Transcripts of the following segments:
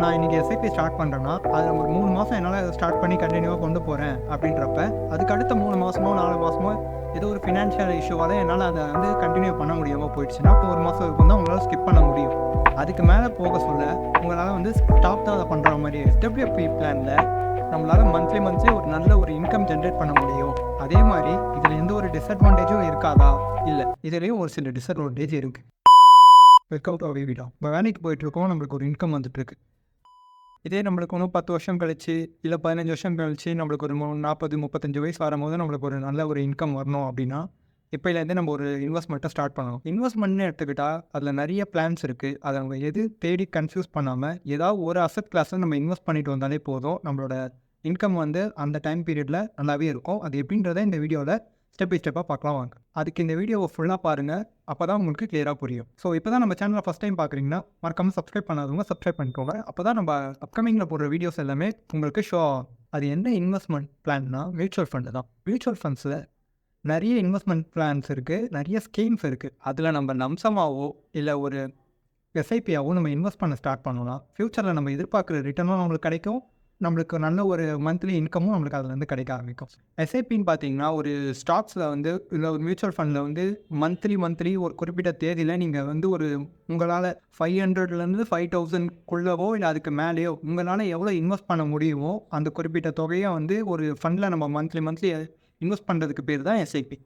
நான் இன்றைக்கி SIP start பண்ணுறேன்னா அது ஒரு மூணு மாதம் என்னால் ஸ்டார்ட் பண்ணி கண்டினியூவாக கொண்டு போகிறேன் அப்படின்றப்ப அதுக்கு அடுத்த மூணு மாதமோ நாலு மாதமோ ஏதோ ஒரு ஃபினான்ஷியல் இஷ்யூவால் என்னால் அதை வந்து கண்டினியூ பண்ண முடியாமல் போயிடுச்சுன்னா இப்போ ஒரு மாதம் இருக்கும் தான் உங்களால் ஸ்கிப் பண்ண முடியும். அதுக்கு மேலே போக சொல்ல உங்களால் வந்து ஸ்டாப் தான் அதை பண்ணுற மாதிரி எஸ்டபிள்யூபி பிளானில் நம்மளால் மந்த்லி மந்த்லி ஒரு நல்ல ஒரு இன்கம் ஜென்ரேட் பண்ண முடியும். அதே மாதிரி இதில் எந்த ஒரு டிஸ்அட்வான்டேஜும் இருக்காதா? இல்லை. இதுலேயும் ஒரு சில டிஸ்அட்வான்டேஜ் இருக்குது ஒர்க் அவுட் ஆகவே விடும். இப்போ வேலைக்கு போயிட்டுருக்கோம் நம்மளுக்கு ஒரு இன்கம் வந்துட்டுருக்கு இதே நம்மளுக்கு ஒன்று பத்து வருஷம் கழிச்சு இல்லை பதினஞ்சு வருஷம் கழிச்சு நம்மளுக்கு ஒரு நாற்பது முப்பத்தஞ்சு வயசு வரும்போது நம்மளுக்கு ஒரு நல்ல ஒரு இன்கம் வரணும் அப்படின்னா இப்போலேருந்து நம்ம ஒரு இன்வெஸ்ட்மெண்ட்டை ஸ்டார்ட் பண்ணணும் இன்வெஸ்ட்மெண்ட்னு எடுத்துக்கிட்டால் அதில் நிறைய பிளான்ஸ் இருக்குது அதை நம்ம எது தேடி கன்ஃபியூஸ் பண்ணாமல் ஏதாவது ஒரு அசட் கிளாஸை நம்ம இன்வெஸ்ட் பண்ணிட்டு வந்தாலே போதும். நம்மளோட இன்கம் வந்து அந்த டைம் பீரியடில் நல்லாவே இருக்கும். அது எப்படின்றத இந்த வீடியோவில் ஸ்டெப் பை ஸ்டெப்பாக பார்க்கலாம் வாங்க. அதுக்கு இந்த வீடியோவை ஃபுல்லாக பாருங்கள் அப்போ தான் உங்களுக்கு கிளியராக புரியும். ஸோ இப்போ தான் நம்ம சேனலை ஃபஸ்ட் டைம் பார்க்குறீங்கன்னா மறக்காமல் சப்ஸ்கிரைப் பண்ணாதவங்க சப்ஸ்கிரைப் பண்ணிக்கோங்க. அப்போ தான் நம்ம அப்கமிங்கில் போடுற வீடியோஸ் எல்லாமே உங்களுக்கு ஷோ ஆகும் அது என்ன இன்வெஸ்ட்மெண்ட் பிளான்னா மியூச்சுவல் ஃபண்டு தான். மியூச்சுவல் ஃபண்ட்ஸில் நிறைய இன்வெஸ்ட்மெண்ட் பிளான்ஸ் இருக்குது நிறைய ஸ்கீம்ஸ் இருக்குது அதில் நம்ம நம்சமாகவோ இல்லை ஒரு எஸ்ஐபியாவோ நம்ம இன்வெஸ்ட் பண்ண ஸ்டார்ட் பண்ணோம்னா ஃப்யூச்சரில் நம்ம எதிர்பார்க்குற ரிட்டர்னும் நம்மளுக்கு கிடைக்கும். நம்மளுக்கு நல்ல ஒரு மந்த்லி இன்கமும் நம்மளுக்கு அதுலேருந்து கிடைக்க ஆரம்பிக்கும். எஸ்ஐபின்னு பார்த்தீங்கன்னா ஒரு ஸ்டாக்ஸில் வந்து இல்லை ஒரு மியூச்சுவல் ஃபண்டில் வந்து மந்த்லி மந்த்லி ஒரு குறிப்பிட்ட தேதியில் நீங்கள் வந்து ஒரு உங்களால் ஃபைவ் ஹண்ட்ரட்லேருந்து ஃபைவ் தௌசண்ட்குள்ளவோ இல்லை அதுக்கு மேலேயோ உங்களால் எவ்வளோ இன்வெஸ்ட் பண்ண முடியுமோ அந்த குறிப்பிட்ட தொகையை வந்து ஒரு ஃபண்டில் நம்ம மந்த்லி மந்த்லி இன்வெஸ்ட் பண்ணுறதுக்கு பேர் தான் எஸ்ஐபி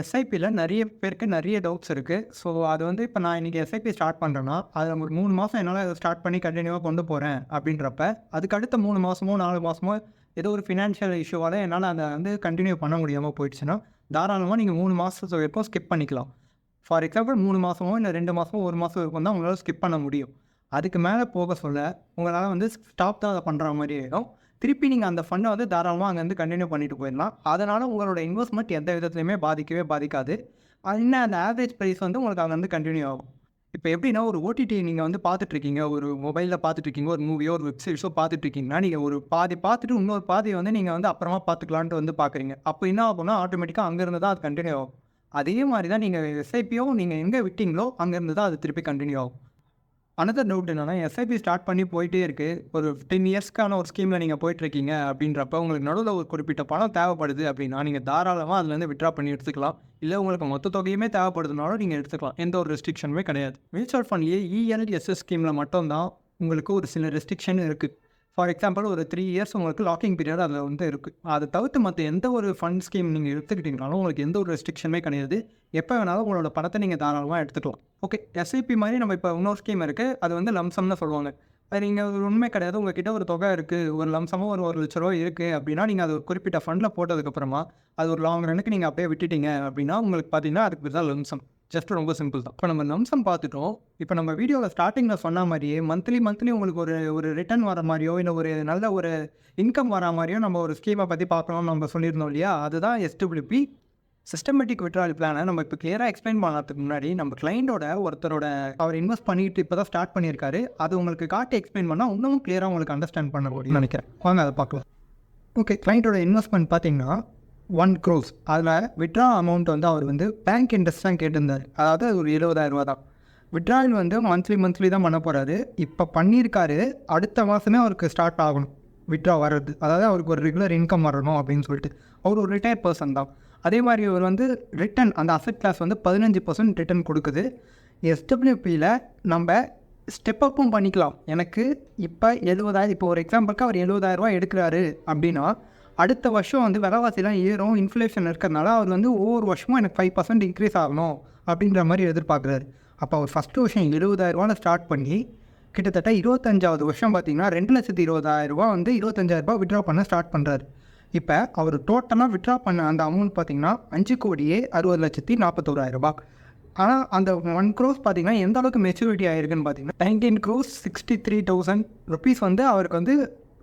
எஸ்ஐபியில் நிறைய பேருக்கு நிறைய டவுட்ஸ் இருக்குது ஸோ அது வந்து இப்போ நான் இன்றைக்கி எஸ்ஐபி ஸ்டார்ட் பண்ணுறேன்னா அதை ஒரு மூணு மாதம் என்னால் அதை ஸ்டார்ட் பண்ணி கண்டினியூவாக கொண்டு போகிறேன் அப்படின்றப்ப அதுக்கு அடுத்த மூணு மாதமோ நாலு மாதமோ ஏதோ ஒரு ஃபினான்ஷியல் இஷ்யூவால் என்னால் அதை வந்து கண்டினியூ பண்ண முடியாமல் போயிடுச்சுன்னா தாராளமாக நீங்கள் மூணு மாதத்து வரைக்கும் ஸ்கிப் பண்ணிக்கலாம். ஃபார் எக்ஸாம்பிள் மூணு மாதமோ இல்லை ரெண்டு மாதமோ ஒரு மாதம் இருக்கும் தான் உங்களால் ஸ்கிப் பண்ண முடியும். அதுக்கு மேலே போக சொல்ல உங்களால் வந்து ஸ்டாப் தான் அதை பண்ணுற மாதிரி ஆகிடும் திருப்பி நீங்கள் அந்த ஃபண்டை வந்து தாராளமாக அங்கேருந்து கண்டினியூ பண்ணிட்டு போயிடலாம். அதனால் உங்களோட இன்வெஸ்ட்மெண்ட் எந்த விதத்துலையுமே பாதிக்கவே பாதிக்காது. அது என்ன அந்த ஆவரேஜ் ப்ரைஸ் வந்து உங்களுக்கு அங்கேருந்து கண்டினியூ ஆகும். இப்போ எப்படின்னா ஒரு ஓடிடி நீங்கள் வந்து பார்த்துட்ருக்கீங்க ஒரு மொபைலில் பார்த்துட்ருக்கீங்க ஒரு மூவியோ ஒரு வெப்சைட்ஸோ பார்த்துட்ருக்கீங்கன்னா நீங்கள் ஒரு பாதி பார்த்துட்டு இன்னொரு பாதியை வந்து நீங்கள் வந்து அப்புறமா பார்த்துக்கலான்ட்டு வந்து பார்க்குறீங்க. அப்போ என்ன ஆகும்னா ஆட்டோமேட்டிக்காக அங்கேருந்து தான் அது கண்டினியூ ஆகும். அதே மாதிரி தான் நீங்கள் எஸ்ஐபியோ நீங்கள் எங்கே விட்டீங்களோ அங்கேருந்து தான் அது திருப்பி கண்டினியூ ஆகும். அனதர் டவுட் என்னென்னா எஸ்ஐபி ஸ்டார்ட் பண்ணி போயிட்டே இருக்குது ஒரு டென் இயர்ஸ்க்கான ஒரு ஸ்கீமில் நீங்கள் போயிட்டுருக்கீங்க அப்படின்றப்ப உங்களுக்கு நடுவில் ஒரு குறிப்பிட்ட பணம் தேவைப்படுது அப்படின்னா நீங்கள் தாராளமாக அதுலேருந்து விட்ரா பண்ணி எடுத்துக்கலாம். இல்லை உங்களுக்கு மொத்த தொகையுமே தேவைப்படுதுனாலும் நீங்கள் எடுத்துக்கலாம். எந்த ஒரு ரெஸ்ட்ரிக்ஷனுமே கிடையாது. மியூச்சுவல் ஃபண்ட்லேயே இஎல்எஸ்எஸ் ஸ்கீமில் மட்டும்தான் உங்களுக்கு ஒரு சில ரெஸ்ட்ரிக்ஷன் இருக்குது ஃபார் எக்ஸாம்பிள் ஒரு த்ரீ இயர்ஸ் உங்களுக்கு லாக்கிங் பீரியட் அதில் வந்து இருக்குது அதை தவிர்த்து மற்ற எந்த ஒரு ஃபண்ட் ஸ்கீம் நீங்கள் எடுத்துக்கிட்டீங்கனாலும் உங்களுக்கு எந்த ஒரு ரெஸ்ட்ரிக்ஷனுமே கிடையாது. எப்போ வேணாலும் உங்களோட பணத்தை நீங்கள் தாராளமாக எடுத்துக்கலாம். ஓகே எஸ்ஐபி மாதிரி நம்ம இப்போ இன்னொரு ஸ்கீம் இருக்குது அது வந்து லம்சம்னு சொல்லுவாங்க. அது நீங்கள் ஒரு உண்மை கிடையாது. உங்ககிட்ட ஒரு தொகை இருக்குது ஒரு லம்சமாக ஒரு ஒரு லட்ச ரூபா இருக்குது அப்படின்னா நீங்கள் அது ஒரு குறிப்பிட்ட ஃபண்டில் போட்டதுக்கப்புறமா அது ஒரு லாங் ரனுக்கு நீங்கள் அப்படியே விட்டுட்டீங்க அப்படின்னா உங்களுக்கு பார்த்தீங்கன்னா அதுக்கு பேர் தான் லம்சம் ஜஸ்ட் ரொம்ப சிம்பிள் தான் இப்போ நம்ம லம்சம் பார்த்துட்டோம். இப்போ நம்ம வீடியோவில் ஸ்டார்டிங்கில் சொன்ன மாதிரியே மந்த்லி மந்த்லி உங்களுக்கு ஒரு ஒரு ரிட்டர்ன் வர மாதிரியோ இல்லை ஒரு நல்ல ஒரு இன்கம் வர மாதிரியோ நம்ம ஒரு ஸ்கீமை பற்றி பார்க்கணும்னு நம்ம சொல்லியிருந்தோம் இல்லையா? அதுதான் எஸ்டபிள்யூபி சிஸ்டமேட்டிக் விட்ரால் பிளானை நம்ம இப்போ கிளியராக எக்ஸ்பிளைன் பண்ணுறதுக்கு முன்னாடி நம்ம கிளைண்டோட ஒருத்தரோட அவர் இன்வெஸ்ட் பண்ணிட்டு இப்போ தான் ஸ்டார்ட் பண்ணியிருக்காரு. அது உங்களுக்கு காட்டி எக்ஸ்பிளைன் பண்ணால் இன்னமும் கிளியராக உங்களுக்கு அண்டர்ஸ்டாண்ட் பண்ண முடியும் நினைக்கிறேன். வாங்க அதை பார்க்கலாம். ஓகே கிளைண்ட்டோட இன்வெஸ்ட்மெண்ட் பார்த்தீங்கன்னா ஒன் க்ரோஸ் அதில் விட்ரா அமௌண்ட் வந்து அவர் வந்து பேங்க் இன்ட்ரெஸ்ட் தான் கேட்டிருந்தார். அதாவது அது ஒரு எழுபதாயிரம் ரூபா தான். விட்ராயல் வந்து மந்த்லி மந்த்லி தான் பண்ண போகிறாரு இப்போ பண்ணியிருக்காரு. அடுத்த மாதமே அவருக்கு ஸ்டார்ட் ஆகணும். விட்ரா வர்றது. அதாவது அவருக்கு ஒரு ரெகுலர் இன்கம் வரணும் அப்படின்னு சொல்லிட்டு. அவர் ஒரு ரிட்டையர் பர்சன் தான். அதே மாதிரி இவர் வந்து ரிட்டன் அந்த அசட் கிளாஸ் வந்து பதினஞ்சு பர்சன்ட் ரிட்டன் கொடுக்குது. எஸ்டபிள்யூபியில் நம்ம ஸ்டெப் அப்பும் பண்ணிக்கலாம். எனக்கு இப்போ எழுபதாயிரம் இப்போ ஒரு எக்ஸாம்பிளுக்கு அவர் எழுபதாயிரரூவா எடுக்கிறாரு அப்படின்னா அடுத்த வருஷம் வந்து விலைவாசிலாம் ஏறும் இன்ஃப்ளேஷன் இருக்கிறதுனால அவர் வந்து ஒவ்வொரு வருஷமும் எனக்கு ஃபைவ் பர்சன்ட் இன்க்ரீஸ் ஆகணும் அப்படின்ற மாதிரி எதிர்பார்க்குறாரு. அப்போ அவர் ஃபஸ்ட்டு வருஷம் எழுபதாயிரரூவாவில் ஸ்டார்ட் பண்ணி கிட்டத்தட்ட இருபத்தஞ்சாவது வருஷம் பார்த்தீங்கன்னா ரெண்டு லட்சத்தி இருபதாயிரரூபா வந்து இருபத்தஞ்சாயிரரூபா விட்ரா பண்ண ஸ்டார்ட் பண்ணுறாரு இப்போ அவர் டோட்டலாக விட்ரா பண்ண அந்த அமௌண்ட் பார்த்தீங்கன்னா அஞ்சு கோடியே அறுபது லட்சத்தி நாற்பத்தோராயிரரூபா ஆனால் அந்த ஒன் க்ரோஸ் பார்த்தீங்கன்னா எந்த அளவுக்கு மெச்சூரிட்டி ஆயிருக்குன்னு பார்த்தீங்கன்னா nineteen crores sixty three thousand rupees வந்து அவருக்கு வந்து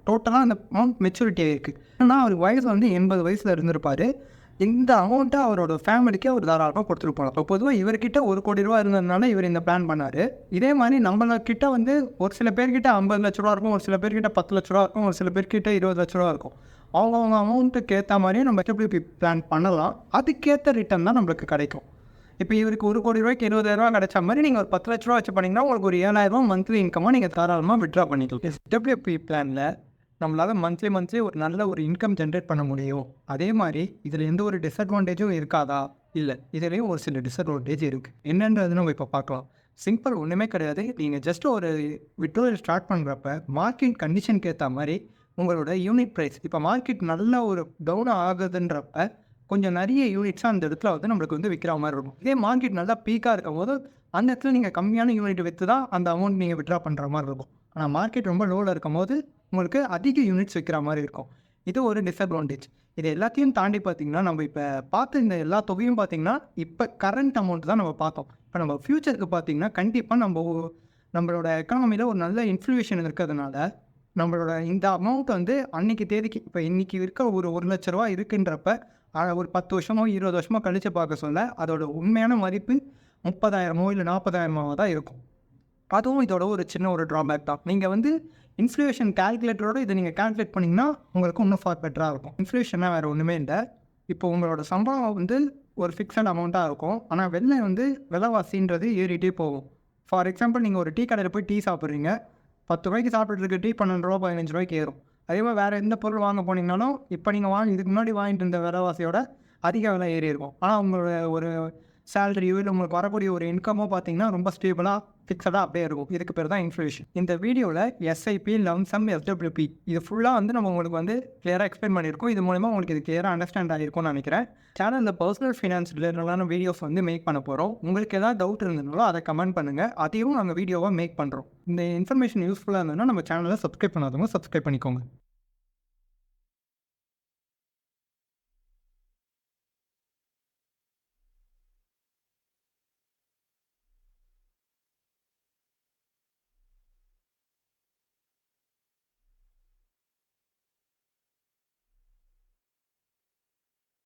டோட்டலாக அந்த அமௌண்ட் மெச்சூரிட்டி ஆகிருக்கு ஏன்னா அவருக்கு வயசு வந்து எண்பது வயசில் இருந்திருப்பார். இந்த அமௌண்ட்டை அவரோட ஃபேமிலிக்கு அவர் தாராளமாக கொடுத்துருப்பாங்க இப்போ பொதுவாக இவர்கிட்ட ஒரு கோடி ரூபா இருந்ததுனால இவர் இந்த பிளான் பண்ணார். இதே மாதிரி நம்மளக்கிட்ட வந்து ஒரு சில பேர்கிட்ட ஐம்பது லட்ச ரூபா இருக்கும் ஒரு சில பேர்கிட்ட பத்து லட்ச ரூபா இருக்கும் ஒரு சில பேர்கிட்ட இருபது லட்ச ரூபா இருக்கும். அவங்கவுங்க அமௌண்ட்டுக்கு ஏற்ற மாதிரியே நம்ம எஸ்டபிள்யூபி பிளான் பண்ணலாம். அதுக்கேற்ற ரிட்டர்ன் தான் நம்மளுக்கு கிடைக்கும். இப்போ இவருக்கு ஒரு கோடி ரூபாய்க்கு இருபதாயிரரூவா கிடைச்ச மாதிரி நீங்கள் ஒரு பத்து லட்ச ரூபா வச்சு பண்ணிங்கன்னா உங்களுக்கு ஒரு ஏழாயிரரூவா மந்த்லி இன்கமாக நீங்கள் தாராளமாக விட்ரா பண்ணிக்கலாம். எஸ்டபிள்யூபி பிளானில் நம்மளால் மந்த்லி மந்த்லி ஒரு நல்ல ஒரு இன்கம் ஜென்ரேட் பண்ண முடியும். அதே மாதிரி இதில் எந்த ஒரு டிஸ்அட்வான்டேஜும் இருக்காதா? இல்லை இதுலேயும் ஒரு சில டிஸ்அட்வான்டேஜ் இருக்குது என்னன்றது நம்ம இப்போ பார்க்கலாம். சிம்பிள் ஒன்றுமே கிடையாது. நீங்கள் ஜஸ்ட் ஒரு விட்ரோல் ஸ்டார்ட் பண்ணுறப்ப மார்க்கெட் கண்டிஷனுக்கு ஏற்ற மாதிரி உங்களோட யூனிட் ப்ரைஸ் இப்போ மார்க்கெட் நல்ல ஒரு டவுன் ஆகுதுன்றப்ப கொஞ்சம் நிறைய யூனிட்ஸாக அந்த இடத்துல வந்து நம்மளுக்கு வந்து விற்கிற மாதிரி இருக்கும். இதே மார்க்கெட் நல்லா பீக்காக இருக்கும் போது அந்த இடத்துல நீங்கள் கம்மியான யூனிட் விற்று தான் அந்த அமௌண்ட் நீங்கள் விட்ரா பண்ணுற மாதிரி இருக்கும். ஆனால் மார்க்கெட் ரொம்ப லோவில் இருக்கும் போது உங்களுக்கு அதிக யூனிட்ஸ் விற்கிற மாதிரி இருக்கும். இது ஒரு டிஸ்அட்வான்டேஜ் இது எல்லாத்தையும் தாண்டி பார்த்தீங்கன்னா நம்ம இப்போ பார்த்த இந்த எல்லா தொகையும் பார்த்தீங்கன்னா இப்போ கரண்ட் அமௌண்ட் தான் நம்ம பார்த்தோம். இப்போ நம்ம ஃப்யூச்சருக்கு பார்த்தீங்கன்னா கண்டிப்பாக நம்ம நம்மளோட எக்கானமியில் ஒரு நல்ல இன்ஃப்ளூயேஷன் இருக்கிறதுனால நம்மளோட இந்த அமௌண்ட் வந்து அன்னைக்கு தேதிக்கு இப்போ இன்றைக்கி இருக்க ஒரு ஒரு லட்ச ரூபா இருக்குன்றப்ப ஒரு பத்து வருஷமோ இருபது வருஷமோ கழித்து பார்க்க சொல்ல அதோட உண்மையான மதிப்பு முப்பதாயிரமோ இல்லை நாற்பதாயிரமோ தான் இருக்கும். அதுவும் இதோட ஒரு சின்ன ஒரு ட்ராபேக் தான். நீங்கள் வந்து இன்ஃப்ளேஷன் கால்குலேட்டரோட இதை நீங்கள் கால்குலேட் பண்ணிங்கன்னா உங்களுக்கு இன்னும் ஃபார் பெட்டராக இருக்கும். இன்ஃப்ளேஷனாக வேறு ஒன்றுமே இல்லை. இப்போ உங்களோட சம்பளம் வந்து ஒரு ஃபிக்ஸட் அமௌண்ட்டாக இருக்கும். ஆனால் வெளில வந்து விலைவாசின்றது ஏறிட்டே போகும். ஃபார் எக்ஸாம்பிள் நீங்கள் ஒரு டீ கடையில் போய் டீ சாப்பிட்றீங்க. பத்து ரூபாய்க்கு சாப்பிட்றதுக்கு டீ பன்னெண்டு ரூபா பதினஞ்சு ரூபாய்க்கு ஏறும். அதே மாதிரி வேறு எந்த பொருள் வாங்க போனீங்கனாலும் இப்போ நீங்கள் வாங்கி இதுக்கு முன்னாடி வாங்கிட்டு இருந்த விலைவாசியோட அதிக விலை ஏறி இருக்கும் ஆனால் உங்களோட ஒரு சேலரியோ இல்லை உங்களுக்கு வரக்கூடிய ஒரு இன்கமோ பார்த்தீங்கன்னா ரொம்ப ஸ்டேபிளாக ஃபிக்ஸடாக அப்படியே இருக்கும். இதுக்கு பேர் தான் இன்ஃப்ளேஷன் இந்த வீடியோவில் எஸ்ஐபி லம்சம் எஸ்டபிள்யூபி இது ஃபுல்லாக வந்து நம்ம உங்களுக்கு வந்து கிளியராக எக்ஸ்பிளைன் பண்ணியிருக்கோம். இது மூலமா உங்களுக்கு இது கிளியராக அண்டர்ஸ்டாண்ட் ஆகிருக்கும்னு நினைக்கிறேன். சேனலில் பர்சனல் ஃபினான்ஸ் ரிலேட்டடான வீடியோஸ் வந்து மேக் பண்ண போகிறோம் உங்களுக்கு ஏதாவது டவுட் இருந்ததுனாலும் அதை கமெண்ட் பண்ணுங்கள் அதையும் நாங்கள் வீடியோவாக மேக் பண்ணுறோம் இந்த இன்ஃபர்மேஷன் யூஸ்ஃபுல்லாக இருந்ததுன்னா நம்ம சேனலை சப்ஸ்கிரைப் பண்ணாதவங்க சப்ஸ்கிரைப் பண்ணிக்கோங்க.